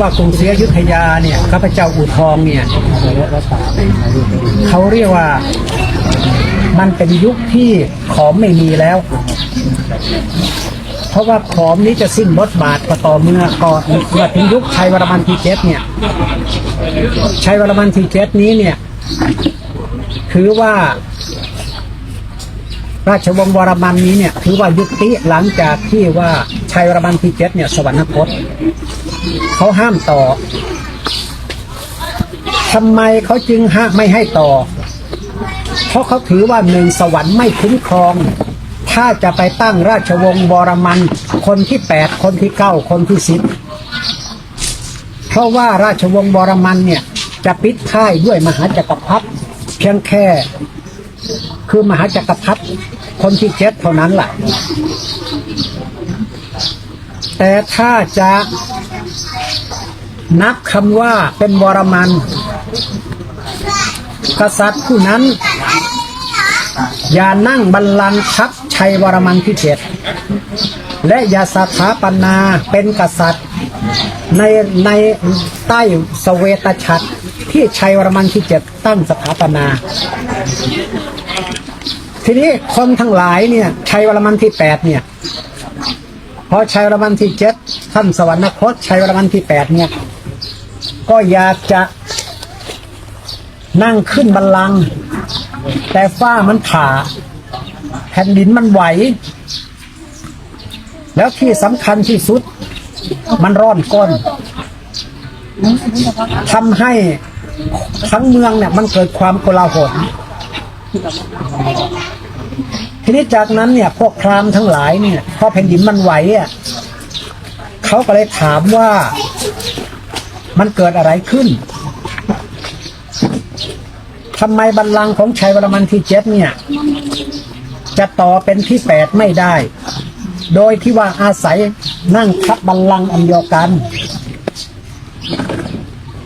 ว่ากรุงศรีอยุธยาเนี่ยข้าพเจ้าอู่ทองเนี่ยเขาเรียกว่ามันเป็นยุคที่ขอมไม่มีแล้ว เพราะว่าขอมนี้จะสิ้นบทบาทก็ต่อเมื่อก่อนเมื่อถึงยุคชัยวรมันที่เจ็ดเนี่ยชัยวรมันที่เจ็ดนี้เนี่ยถือว่า ราชวงศ์วรมันนี้เนี่ยถือว่ายุติหลังจากที่ว่าชัยวรมันที่เจ็ดเนี่ยสวรรคต เขาห้ามต่อทำไมเขาจึงห้ามไม่ให้ต่อ เพราะเขาถือว่าหนึ่งสวรรค์ไม่คุ้มครอง ถ้าจะไปตั้งราชวงศ์วรมันคนที่แปดคนที่เก้าคนที่สิบเพราะว่าราชวงศ์วรมันเนี่ยจะปิดค่ายด้วยมหาจักรพรรดิเพียงแค่ คือมหาจักรพรรดิคนที่เจ็ดเท่านั้นแหละ แต่ถ้าจะนับคำว่าเป็นวรมัน กษัตริย์ผู้นั้น อย่านั่งบัลลังก์ทับชัยวรมันที่เจ็ดและอย่าสถาปนาเป็นกษัตริย์ ในในใต้สเวตฉัตรที่ชัยวรมันที่เจ็ดตั้งสถาปนา ทีนี้คนทั้งหลายเนี่ยชัยวรมันที่แปดเนี่ย พอชัยวรมันที่เจ็ดท่านสวรรคตชัยวรมันที่แปดเนี่ย ก็อยากจะนั่งขึ้นบัลลังก์แต่ฟ้ามันผ่า แผ่นดินมันไหว แล้วที่สำคัญที่สุด มันร้อนก้นทำให้ทั้งเมืองเนี่ย มันเกิดความโกลาหล ทีนี้จากนั้นเนี่ยพวกพราหมณ์ทั้งหลายเนี่ยพอแผ่นดินมันไหวอะเขาก็เลยถามว่ามันเกิดอะไรขึ้นทำไมบัลลังก์ของชัยวรมันที่เจ็ดเนี่ย จะต่อเป็นที่แปดไม่ได้ โดยที่ว่าอาศัยนั่งทับบัลลังก์อันเดียวกัน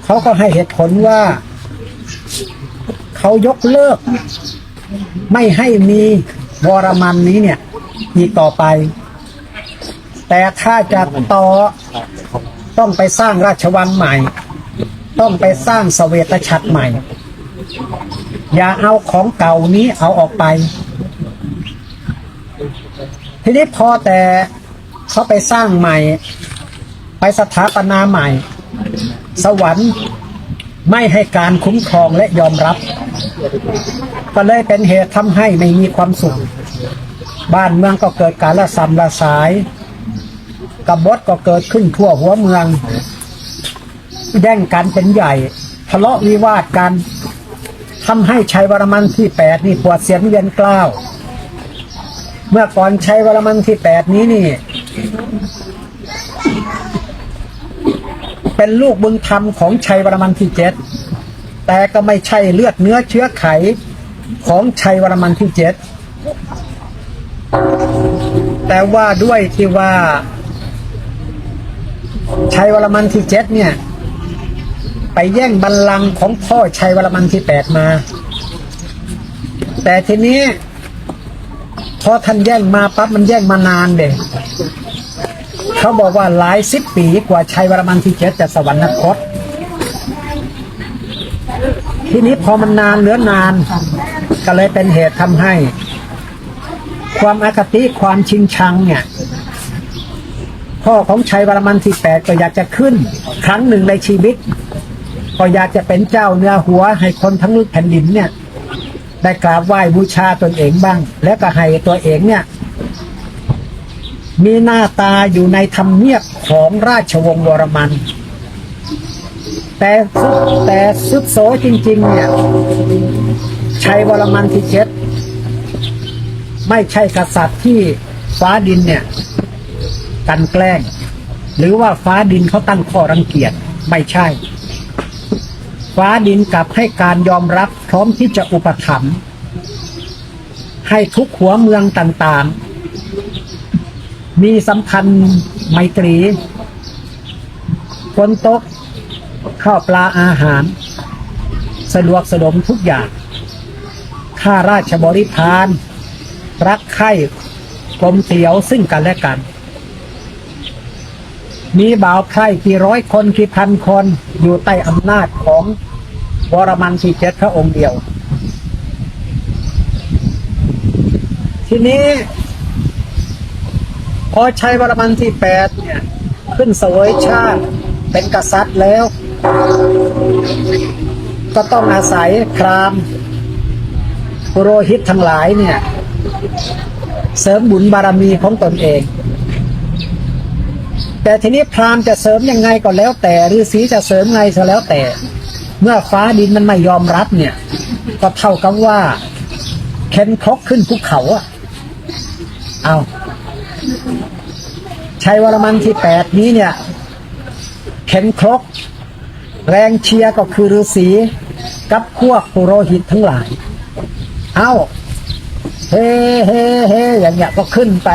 เขาก็ให้เหตุผลว่า เขายกเลิก ไม่ให้มี วรมันนี้เนี่ย อีกต่อไป แต่ถ้าจะต่อต้องไปสร้างราชวังใหม่ ต้องไปสร้างสเวตฉัตรใหม่ อย่าเอาของเก่านี้เอาออกไป ทีนี้พอแต่เขาไปสร้างใหม่ ไปสถาปนาใหม่ สวรรค์ไม่ให้การคุ้มครองและยอมรับ ก็เลยเป็นเหตุทำให้ไม่มีความสุข บ้านเมืองก็เกิดการละสำละสายกบฏก็เกิดขึ้นทั่วหัวเมือง แย่งกันเป็นใหญ่ ทะเลาะวิวาทกันทำให้ชัยวรมันที่แปดนี่ปวดเสียนเวียนกล้าว เมื่อก่อนชัยวรมันที่แปดนี้นี่ เป็นลูกบุญธรรมของชัยวรมันที่เจ็ด แต่ก็ไม่ใช่เลือดเนื้อเชื้อไขของชัยวรมันที่เจ็ดแต่ว่าด้วยที่ว่าชัยวรมันที่เจ็ดเนี่ย ไปแย่งบัลลังก์ของพ่อชัยวรมันที่แปดมา แต่ทีนี้พอท่านแย่งมาปั๊บมันแย่งมานานเด็เขาบอกว่าหลายสิบปีกว่าชัยวรมันที่เจ็ดจะสวรรคต ทีนี้พอมันนานเหลือนาน ก็เลยเป็นเหตุทำให้ ความอคติความชิงชังเนี่ยพ่อของชัยวรมันที่แปดก็อยากจะขึ้น ครั้งหนึ่งในชีวิต ก็อยากจะเป็นเจ้าเนื้อหัวให้คนทั้งแผ่นดินเนี่ย ได้กราบไหว้บูชาตนเองบ้าง และก็ให้ตัวเองเนี่ย มีหน้าตาอยู่ในธรรมเนียบของราชวงศ์วรมัน แต่สุดแต่สุดโสจริง ๆ เนี่ยชัยวรมันที่เจ็ดไม่ใช่กษัตริย์ที่ฟ้าดินเนี่ยกันแกล้ง หรือว่าฟ้าดินเขาตั้งข้อรังเกียจไม่ใช่ ฟ้าดินกลับให้การยอมรับพร้อมที่จะอุปถัมภ์ให้ทุกหัวเมืองต่างๆ มีสัมพันธ์ไมตรีฝนตก ข้าวปลาอาหาร สะดวกสะดมทุกอย่างข้าราชบริพารรักใคร่กลมเตียวซึ่งกันและกัน มีบ่าวไพร่กี่ร้อยคนกี่พันคนอยู่ใต้อำนาจของวรมันที่เจ็ดพระองค์เดียว ทีนี้พอชัยวรมันที่แปดเนี่ย ขึ้นเสวยชาติเป็นกษัตริย์แล้ว ก็ต้องอาศัยพรามปุโรหิตทั้งหลายเนี่ย เสริมบุญบารมีของตนเอง แต่ทีนี้พรามจะเสริมยังไงก็แล้วแต่ฤาษีจะเสริมไงก็แล้วแต่ เมื่อฟ้าดินมันไม่ยอมรับเนี่ย ก็เท่ากับว่าเข็นครกขึ้นภูเขาอะเอาชัยวรมันที่แปดนี้เนี่ย เข็นครก แรงเชียร์ก็คือฤาษีกับพวกปุโรหิตทั้งหลาย เอาเฮ้เฮ้เฮ้อย่างเงี้ยก็ขึ้นไป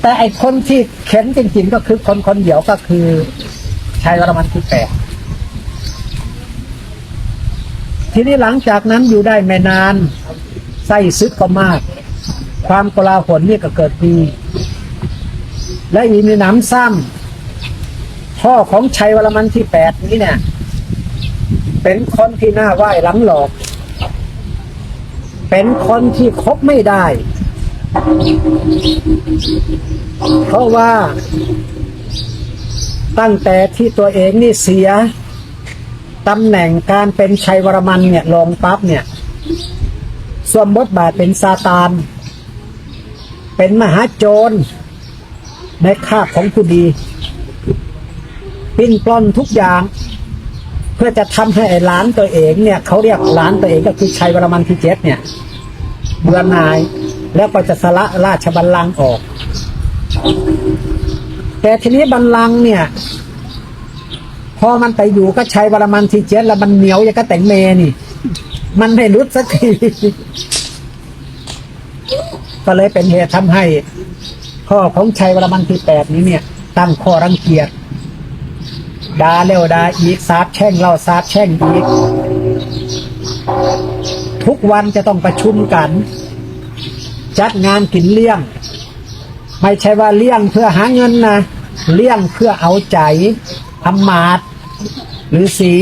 แต่ไอคนที่เข็นจริงๆก็คือคนคนเดียวก็คือชายวรมันที่แปดทีนี้หลังจากนั้นอยู่ได้ไม่นานไส้ซึกก็มาก ความกลาหลนี่ก็เกิดมีและอีมีน้ำซ้ำพ่อของชัยวรมันที่แปดนี้เนี่ย เป็นคนที่น่าไหว้หลังหลอก เป็นคนที่คบไม่ได้ เพราะว่า ตั้งแต่ที่ตัวเองนี่เสียตำแหน่งการเป็นชัยวรมันเนี่ยลงปั๊บเนี่ยสวมบทบาทเป็นซาตาน เป็นมหาโจร ในคาบของผู้ดี ปิ้นปล้นทุกอย่าง พื่อจะทำให้ไอ้หลานตัวเองเนี่ยเขาเรียกหลานตัวเองก็คือชัยวรมันที่เจ็ดเนี่ยเบื่อหน่ายแล้วก็จะสละราชบัลลังก์ออก แต่ทีนี้บัลลังก์เนี่ยพอมันไปอยู่ก็ชัยวรมันที่เจ็ดแล้วมันเหนียวอย่างก็แต่งเมนี่ มันไม่รุดสักทีก็เลยเป็นเหตุทำให้พ่อของชัยวรมันที่แปดนี้เนี่ย ตั้งข้อรังเกียจ ด่าเร็วด่าอีกสาบแช่งเล่าสาบแช่งอีก ทุกวันจะต้องประชุมกัน จัดงานกินเลี้ยง ไม่ใช่ว่าเลี้ยงเพื่อหาเงินนะเลี้ยงเพื่อเอาใจอำมาตย์หรือสี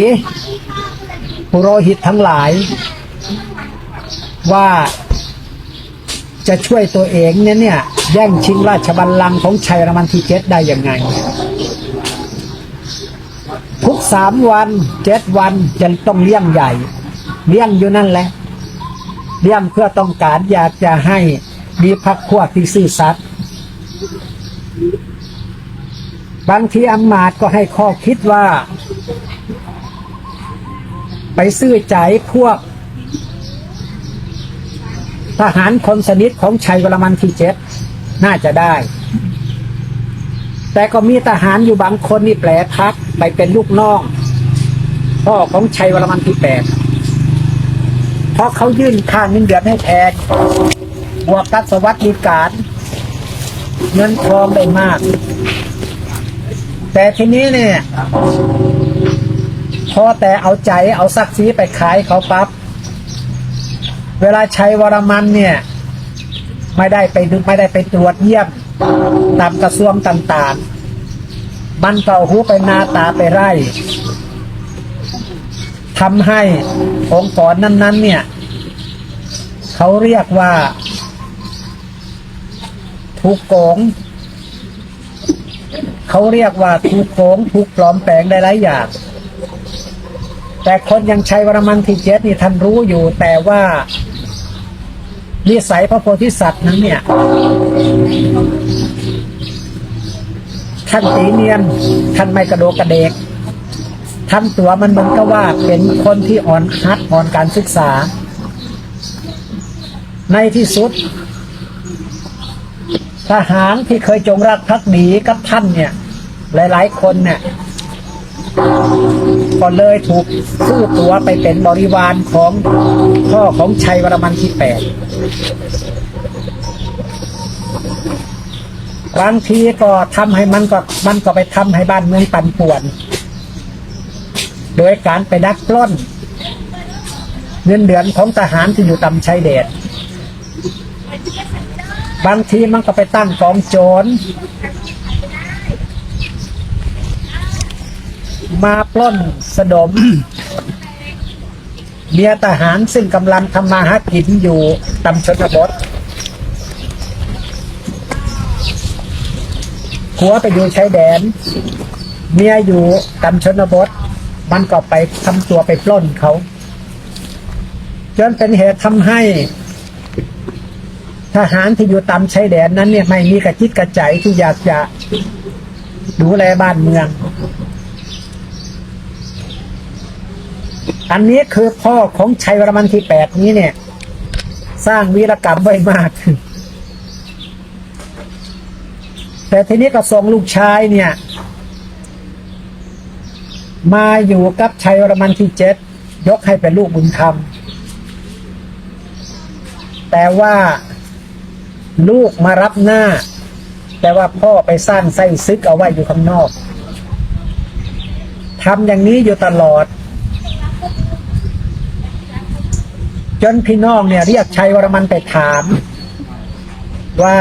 ปุโรหิตทั้งหลาย ว่าจะช่วยตัวเองเนี่ยเนี่ยแย่งชิงราชบัลลังก์ของชัยรมันที่เจ็ดได้ยังไง ทุกสามวันเจ็ดวันจะต้องเลี้ยงใหญ่ เลี้ยงอยู่นั่นแหละ เลี้ยงเพื่อต้องการอยากจะให้มีพักพวกที่ซื่อสัตย์บางทีอำมาตก็ให้ข้อคิดว่า ไปซื้อใจพวก ทหารคนสนิทของชัยวรมันที่เจ็ดน่าจะได้ แต่ก็มีทหารอยู่บางคนนี่แปลพักไปเป็นลูกน้อง พ่อของชัยวรมันที่แปดเพราะเขายื่นค่าเงินเดือนให้แทนบวกกับสวัสดิการ เงินทองได้มาก แต่ทีนี้เนี่ยพอแต่เอาใจเอาซักซีไปขายเขาปับ๊บเวลาชัยวรมันเนี่ย ไม่ได้ไปดูไม่ได้ไปตรวจเยี่ยม ตามกระทรวงต่างๆ มันก็เอาหูไปนาตาไปไร่ทำให้องค์กรนั้น ๆ เนี่ย เขาเรียกว่าถูกโกงเขาเรียกว่าถูกโกงถูกปลอมแปลงได้หลายอย่าง แต่คนยังชัยวรมันที่เจ็ดนี่ท่านรู้อยู่ แต่ว่านิสัยพระโพธิสัตว์นั้นเนี่ย ท่านตีเนียน ท่านไม่กระโดกกระเดกทำตัวมันเหมือนกับว่าเป็นคนที่อ่อนฮัดอ่อนการศึกษา ในที่สุด ทหารที่เคยจงรักภักดีกับท่านเนี่ย หลาย ๆ คนเนี่ยก็เลยถูกซื้อตัวไปเป็นบริวารของพ่อของชัยวรมันที่แปด บางทีก็ทำให้มันก็มันก็ไปทำให้บ้านเมืองปั่นป่วน โดยการไปดักปล้น เงินเดือนของทหารที่อยู่ตำชายแดนบางทีมันก็ไปตั้งกองโจรมาปล้นสะดมเมียทหารซึ่งกำลังทำมาหากินอยู่ตำชนบท ผัวไปอยู่ชายแดน เมียอยู่ตำชนบท มันก็ไปทำตัวไปปล้นเขาจนเป็นเหตุทำให้ ทหารที่อยู่ตามชายแดนนั้นเนี่ยไม่มีกระจิตกระใจที่อยากจะดูแลบ้านเมือง อันนี้คือพ่อของชัยวรมันที่แปดนี้เนี่ย สร้างวีรกรรมไว้มาก แต่ทีนี้ก็ส่งลูกชายเนี่ย มาอยู่กับชัยวรมันที่เจ็ดยกให้เป็นลูกบุญธรรม แต่ว่าลูกมารับหน้า แต่ว่าพ่อไปสร้างไส้ซึกเอาไว้อยู่ข้างนอกทำอย่างนี้อยู่ตลอด จนพี่น้องเนี่ยเรียกชัยวรมันไปถาม ว่า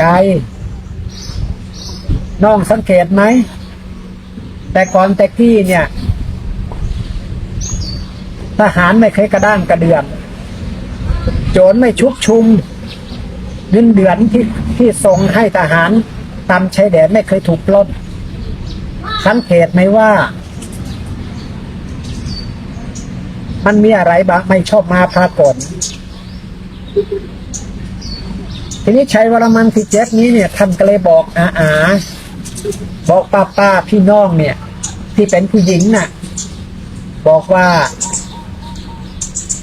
ชัย น้องสังเกตไหม แต่ก่อนแต่กี้เนี่ย ทหารไม่เคยกระด้างกระเดืองโจรไม่ชุกชุมเงินเดือนที่ที่ส่งให้ทหารตามชายแดนไม่เคยถูกปล้น สังเกตไหมว่า มันมีอะไรบ้างไม่ชอบมาพากลทีนี้ชัยวรมันที่เจ็ดนี้เนี่ยท่านก็เลยบอกอาอา บอกป้าป้าพี่น้องเนี่ย ที่เป็นผู้หญิงน่ะ บอกว่า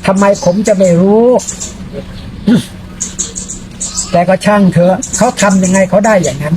ทำไมผมจะไม่รู้ แต่ก็ช่างเถอะเขาทำยังไงเขาได้อย่างนั้น